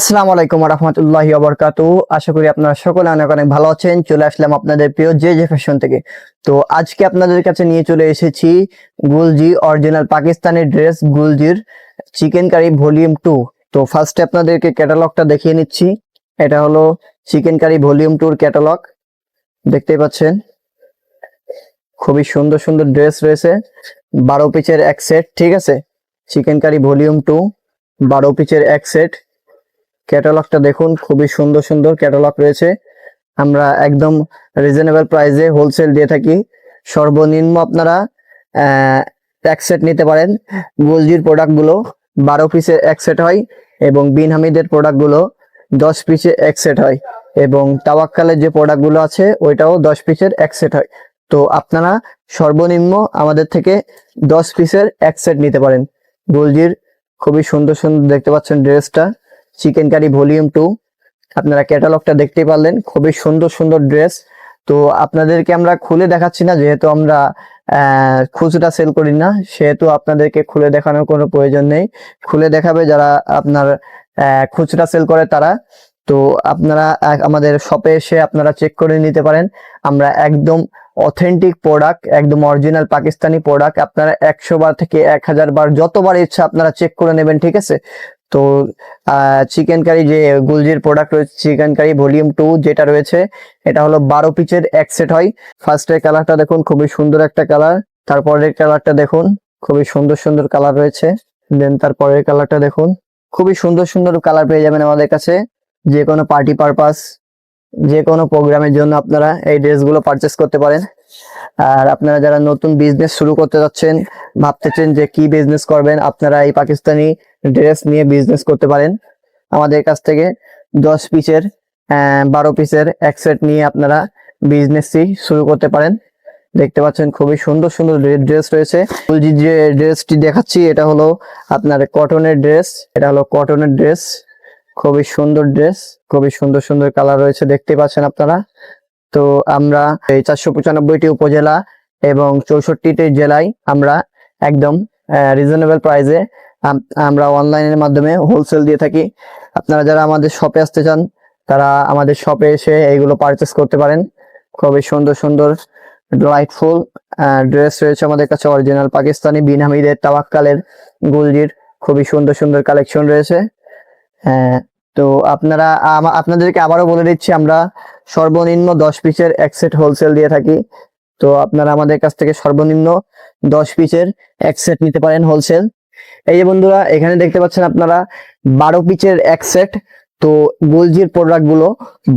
আসসালামু আলাইকুম রহমতুল্লাহ বরকাত আশা করি আপনারা সকলে অনেক অনেক ভালো আছেন। চলে আসলাম আপনাদের প্রিয় জে জে ফ্যাশন থেকে। তো আজকে আপনাদের কাছে নিয়ে চলে এসেছি গুলজি অরিজিনাল পাকিস্তানি ড্রেস গুলজির চিকেন কারি ভলিউম টু। তো ফার্স্টে আপনাদেরকে ক্যাটালগটা দেখিয়ে নিচ্ছি। এটা হলো চিকেন কারি ভলিউম টুর ক্যাটালগ দেখতেই পাচ্ছেন? খুবই সুন্দর সুন্দর ড্রেস রয়েছে। বারো পিচের এক সেট ঠিক আছে? চিকেন কারি ভলিউম টু, বারো পিচের এক সেট ক্যাটালগটা দেখুন, খুবই সুন্দর সুন্দর ক্যাটালগ রয়েছে। আমরা একদম রিজনেবল প্রাইসে হোলসেল দিয়ে থাকি। সর্বনিম্ন আপনারা এক সেট নিতে পারেন। গুলজির প্রোডাক্টগুলো বারো পিসে এক সেট হয় এবং বিন হামিদের প্রোডাক্টগুলো দশ পিসে এক সেট হয় এবং তাওয়াক্কালের যে প্রোডাক্টগুলো আছে, ওইটাও দশ পিসের এক সেট হয়। তো আপনারা সর্বনিম্ন আমাদের থেকে দশ পিসের এক সেট নিতে পারেন। গুলজির খুবই সুন্দর সুন্দর দেখতে পাচ্ছেন ড্রেসটা চিকেন কারি ভলিউম টু আপনারা ক্যাটালগটা দেখতেই পারলেন, খুবই সুন্দর সুন্দর ড্রেস তো আপনাদেরকে আমরা খুলে দেখাচ্ছি না, যেহেতু আমরা খুচরা সেল করি না, সেহেতু আপনাদেরকে খুলে দেখানোর কোনো প্রয়োজন নেই। খুলে দেখাবে যারা আপনার খুচরা সেল করে তারা। তো আপনারা আমাদের শপে এসে আপনারা চেক করে নিতে পারেন। আমরা একদম অথেন্টিক প্রোডাক্ট একদম অরিজিনাল পাকিস্তানি প্রোডাক্ট আপনারা একশো বার থেকে এক হাজার বার যতবার ইচ্ছা আপনারা চেক করে নেবেন, ঠিক আছে? তো চিকেন কারি যে গুলজির প্রোডাক্ট রয়েছে চিকেন কারি ভলিউম টু যেটা রয়েছে, এটা হলো বারো পিচের এক সেট হয়। ফার্স্টের কালারটা দেখুন, খুবই সুন্দর একটা কালার তারপরের কালারটা দেখুন, খুবই সুন্দর সুন্দর কালার রয়েছে। দেন তারপরের কালারটা দেখুন, খুবই সুন্দর সুন্দর কালার পেয়ে যাবেন আমাদের কাছে। যে কোনো পার্টি পারপাস যে কোনো প্রোগ্রামের জন্য আপনারা এই ড্রেসগুলো পারচেস করতে পারেন। আর আপনারা যারা নতুন বিজনেস শুরু করতে যাচ্ছেন, ভাবতেছেন যে কি বিজনেস করবেন, আপনারা এই পাকিস্তানি ড্রেস নিয়ে বিজনেস করতে পারেন। আমাদের কাছ থেকে দশ পিসের বারো পিসের এক সেট নিয়ে আপনারা বিজনেসটি শুরু করতে পারেন। দেখতে পাচ্ছেন খুবই সুন্দর সুন্দর ড্রেস রয়েছে। যে ড্রেসটি দেখাচ্ছি, এটা হলো আপনার কটনের ড্রেস এটা হলো কটনের ড্রেস খুবই সুন্দর ড্রেস খুবই সুন্দর সুন্দর কালার রয়েছে, দেখতে পাচ্ছেন আপনারা। তো আমরা এই চারশো পঁচানব্বইটি উপজেলা এবং চৌষট্টিটি জেলায় আমরা একদম রিজনেবল প্রাইসে আমরা অনলাইনের মাধ্যমে হোলসেল দিয়ে থাকি। আপনারা যারা আমাদের শপে আসতে চান, তারা আমাদের শপে এসে এইগুলো পারচেস করতে পারেন। খুবই সুন্দর সুন্দর লাইটফুল ড্রেস রয়েছে আমাদের কাছে অরিজিনাল পাকিস্তানি বিন হামিদের, তাওয়াক্কালের, গুলজির, খুবই সুন্দর সুন্দর কালেকশন রয়েছে। তো আপনারা আপনাদেরকে আবারও বলে দিচ্ছি, আমরা সর্বনিম্ন দশ পিসের এক সেট হোলসেল দিয়ে থাকি। তো আপনারা আমাদের কাছ থেকে সর্বনিম্ন দশ পিসের এক সেট নিতে পারেন হোলসেল এই যে বন্ধুরা, এখানে দেখতে পাচ্ছেন আপনারা, বারো পিচের এক সেট তো গোলজির প্রোডাক্টগুলো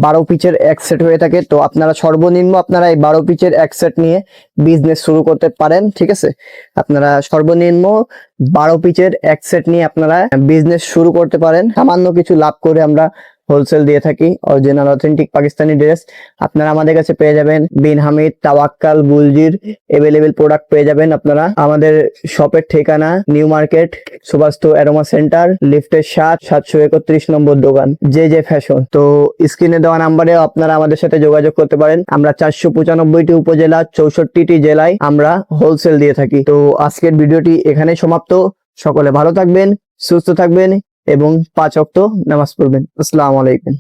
বারো পিচের এক সেট হয়ে থাকে, তো আপনারা সর্বনিম্ন আপনারা এই বারো পিচের এক সেট নিয়ে বিজনেস শুরু করতে পারেন, ঠিক আছে? আপনারা সর্বনিম্ন বারো পিচের এক সেট নিয়ে আপনারা বিজনেস শুরু করতে পারেন। সামান্য কিছু লাভ করে আমরা হোলসেল দিয়ে থাকি অরিজিনাল অথেন্টিক পাকিস্তানি ড্রেস আপনারা আমাদের কাছে পেয়ে যাবেন বিন হামিদ, তাওয়াক্কাল গুলজির এভেলেবেল প্রোডাক্ট পেয়ে যাবেন আপনারা। আমাদের শপের ঠিকানা New Market Subastu aroma centre লিফটের সাত সাতশো একত্রিশ নম্বর দোকান, জে জে ফ্যাশন তো স্ক্রিনে দেওয়া নাম্বারে আপনারা আমাদের সাথে যোগাযোগ করতে পারেন। আমরা চারশো পঁচানব্বইটি উপজেলা, চৌষট্টিটি জেলায় আমরা হোলসেল দিয়ে থাকি। তো আজকের ভিডিওটি এখানে সমাপ্ত। সকলে ভালো থাকবেন, সুস্থ থাকবেন। এবং পাঁচ অক্ত নামাজ পড়বেন। আসসালামু আলাইকুম।